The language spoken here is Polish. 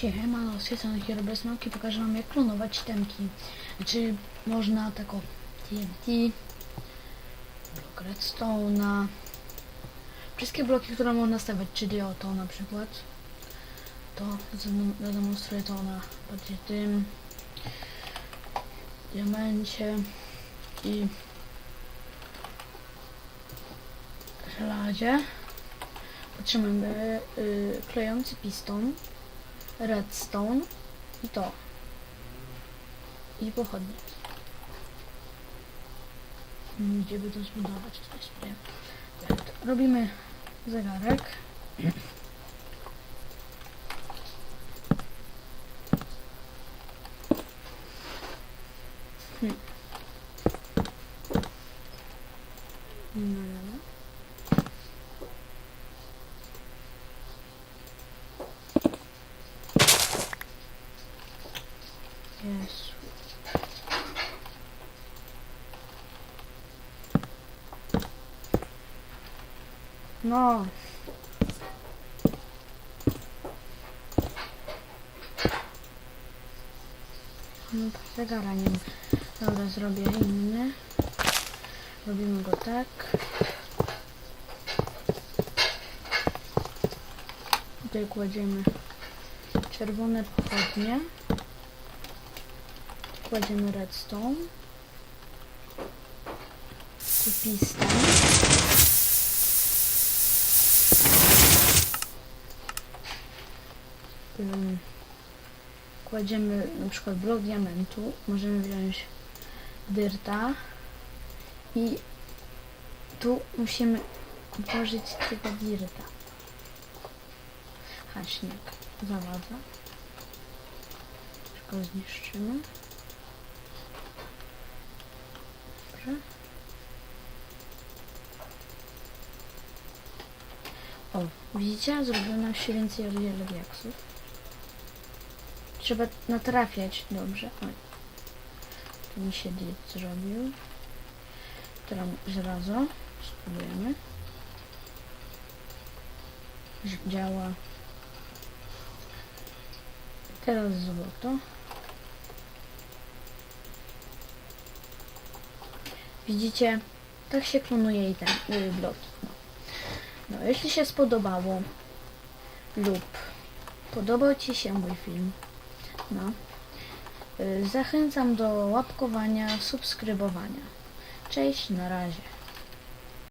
Siemano, z tej strony Hero bez Nauki pokażę wam jak klonować temki. Znaczy można tak o TNT, blok redstone'a, wszystkie bloki, które można stawiać, czyli o to na przykład. To zadem- zademonstruję to na bardziej tym diamencie i żelazie. Potrzebujemy y, klejący piston redstone i to. I pochodnie. Mm, Gdzie by to zbudować? Jest problem. Tak, Robimy zegarek. Hmm. No. Jezu. No. No, zegara nie. Dobra, zrobię inny. Robimy go tak. Tutaj kładziemy czerwone pochodnie. Kładziemy redstone. Ym, Kładziemy na przykład blok diamentu. Możemy wziąć dyrta. I tu musimy włożyć tego dirta. Haśniak zawadza. Tylko zniszczymy. O, widzicie? Zrobiło nam się więcej o wiele diaksów. Trzeba natrafiać dobrze. Oj. Tu mi się diet zrobił. Teraz żelazo. Spróbujemy. Działa. Teraz złoto. Widzicie? Tak się klonuje i ten y, bloki. No. no, jeśli się spodobało lub podobał Ci się mój film, no, y, zachęcam do łapkowania, subskrybowania. Cześć, na razie.